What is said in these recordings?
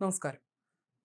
നമസ്കാരം.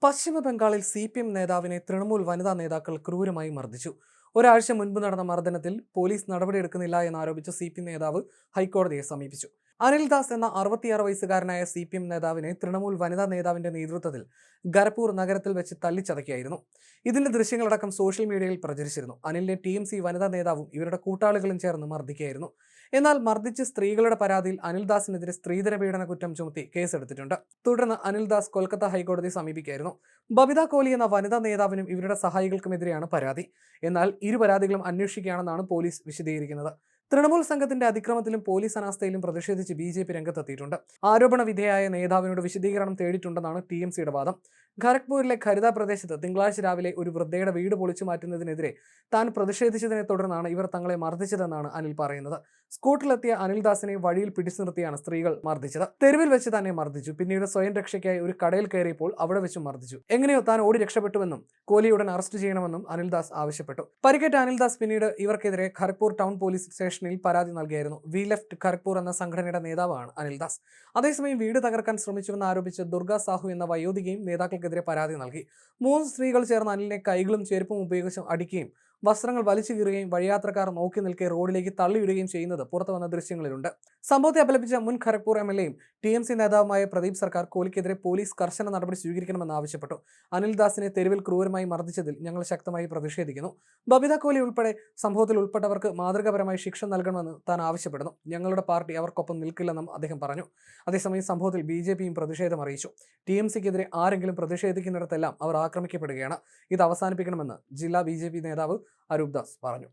പശ്ചിമ ബംഗാളിൽ C P M നേതാവിനെ തൃണമൂൽ വനിതാ നേതാക്കൾ ക്രൂരമായി മർദ്ദിച്ചു. ഒരാഴ്ച മുൻപ് നടന്ന മർദ്ദനത്തിൽ പോലീസ് നടപടിയെടുക്കുന്നില്ല എന്നാരോപിച്ച് സി പി നേതാവ് ഹൈക്കോടതിയെ സമീപിച്ചു. അനിൽദാസ് എന്ന അറുപത്തിയാറ് വയസ്സുകാരനായ സി പി എം നേതാവിനെ തൃണമൂൽ വനിതാ നേതാവിന്റെ നേതൃത്വത്തിൽ ഗരപ്പൂർ നഗരത്തിൽ വെച്ച് തല്ലിച്ചതയ്ക്കായിരുന്നു ഇതിന്റെ ദൃശ്യങ്ങളടക്കം സോഷ്യൽ മീഡിയയിൽ പ്രചരിച്ചിരുന്നു. അനിലിനെ ടി എം സി വനിതാ നേതാവും ഇവരുടെ കൂട്ടാളികളും ചേർന്ന് മർദ്ദിക്കുകയായിരുന്നു. എന്നാൽ മർദ്ദിച്ച് സ്ത്രീകളുടെ പരാതിയിൽ അനിൽദാസിനെതിരെ സ്ത്രീധന പീഡന കുറ്റം ചുമത്തി കേസെടുത്തിട്ടുണ്ട്. തുടർന്ന് അനിൽദാസ് കൊൽക്കത്ത ഹൈക്കോടതി സമീപിക്കായിരുന്നു ബബിത കോലി എന്ന വനിതാ നേതാവിനും ഇവരുടെ സഹായികൾക്കുമെതിരെയാണ് പരാതി. എന്നാൽ ഇരു പരാതികളും അന്വേഷിക്കുകയാണെന്നാണ് പോലീസ് വിശദീകരിക്കുന്നത്. തൃണമൂൽ സംഘത്തിന്റെ അതിക്രമത്തിലും പോലീസ് അനാസ്ഥയിലും പ്രതിഷേധിച്ച് ബി ജെ പി രംഗത്തെത്തിയിട്ടുണ്ട്. ആരോപണ വിധേയായ നേതാവിനോട് വിശദീകരണം തേടിയിട്ടുണ്ടെന്നാണ് ടി എം സിയുടെ വാദം. ഖരഗ്പൂരിലെ ഖരിത പ്രദേശത്ത് തിങ്കളാഴ്ച രാവിലെ ഒരു വൃദ്ധയുടെ വീട് പൊളിച്ചു മാറ്റുന്നതിനെതിരെ താൻ പ്രതിഷേധിച്ചതിനെ തുടർന്നാണ് ഇവർ തങ്ങളെ മർദ്ദിച്ചതെന്നാണ് അനിൽ പറയുന്നത്. സ്കൂട്ടറിലെത്തിയ അനിൽദാസിനെ വഴിയിൽ പിടിച്ചു നിർത്തിയാണ് സ്ത്രീകൾ മർദ്ദിച്ചത്. തെരുവിൽ വെച്ച് തന്നെ മർദ്ദിച്ചു. പിന്നീട് സ്വയം രക്ഷയ്ക്കായി ഒരു കടയിൽ കയറിയപ്പോൾ അവിടെ വെച്ച് മർദ്ദിച്ചു. എങ്ങനെയോ താൻ ഓടി രക്ഷപ്പെട്ടുവെന്നും കോലിയുടൻ അറസ്റ്റ് ചെയ്യണമെന്നും അനിൽദാസ് ആവശ്യപ്പെട്ടു. പരിക്കേറ്റ അനിൽദാസ് പിന്നീട് ഇവർക്കെതിരെ ഖരഗ്പൂർ ടൗൺ പോലീസ് സ്റ്റേഷനിൽ പരാതി നൽകിയായിരുന്നു. വി ലെഫ്റ്റ് ഖർഗ്പൂർ എന്ന സംഘടനയുടെ നേതാവാണ് അനിൽദാസ് അതേസമയം വീട് തകർക്കാൻ ശ്രമിച്ചുവെന്ന് ആരോപിച്ച് ദുർഗ സാഹു എന്ന വയോധികയും നേതാക്കൾക്കെതിരെ പരാതി നൽകി. മൂന്ന് സ്ത്രീകൾ ചേർന്ന് അനിലിനെ കൈകളും ചെരുപ്പും ഉപയോഗിച്ച് അടിക്കുകയും വസ്ത്രങ്ങൾ വലിച്ചു കീറുകയും വഴിയാത്രക്കാർ നോക്കി നിൽക്കെ റോഡിലേക്ക് തള്ളിയിടുകയും ചെയ്യുന്നത് പുറത്തു വന്ന ദൃശ്യങ്ങളിലുണ്ട്. സംഭവത്തെ അപലപിച്ച മുൻ ഖരഗ്പൂർ എം എൽ നേതാവുമായ പ്രദീപ് സർക്കാർ കോലിക്കെതിരെ പോലീസ് കർശന നടപടി സ്വീകരിക്കണമെന്ന് ആവശ്യപ്പെട്ടു. അനിൽദാസിനെ തെരുവിൽ ക്രൂരമായി മർദ്ദിച്ചതിൽ ഞങ്ങൾ ശക്തമായി പ്രതിഷേധിക്കുന്നു. ബബിത കോലി ഉൾപ്പെടെ സംഭവത്തിൽ ഉൾപ്പെട്ടവർക്ക് മാതൃകാപരമായി ശിക്ഷ നൽകണമെന്ന് താൻ ആവശ്യപ്പെടുന്നു. ഞങ്ങളുടെ പാർട്ടി അവർക്കൊപ്പം നിൽക്കില്ലെന്നും അദ്ദേഹം പറഞ്ഞു. അതേസമയം സംഭവത്തിൽ ബി ജെ പിയും പ്രതിഷേധം അറിയിച്ചു. ടി എം സിക്കെതിരെ ആരെങ്കിലും പ്രതിഷേധിക്കുന്നിടത്തെല്ലാം അവർ ആക്രമിക്കപ്പെടുകയാണ്. ഇത് അവസാനിപ്പിക്കണമെന്ന് ജില്ലാ ബി നേതാവ് അരൂപ് ദാസ് പറഞ്ഞു.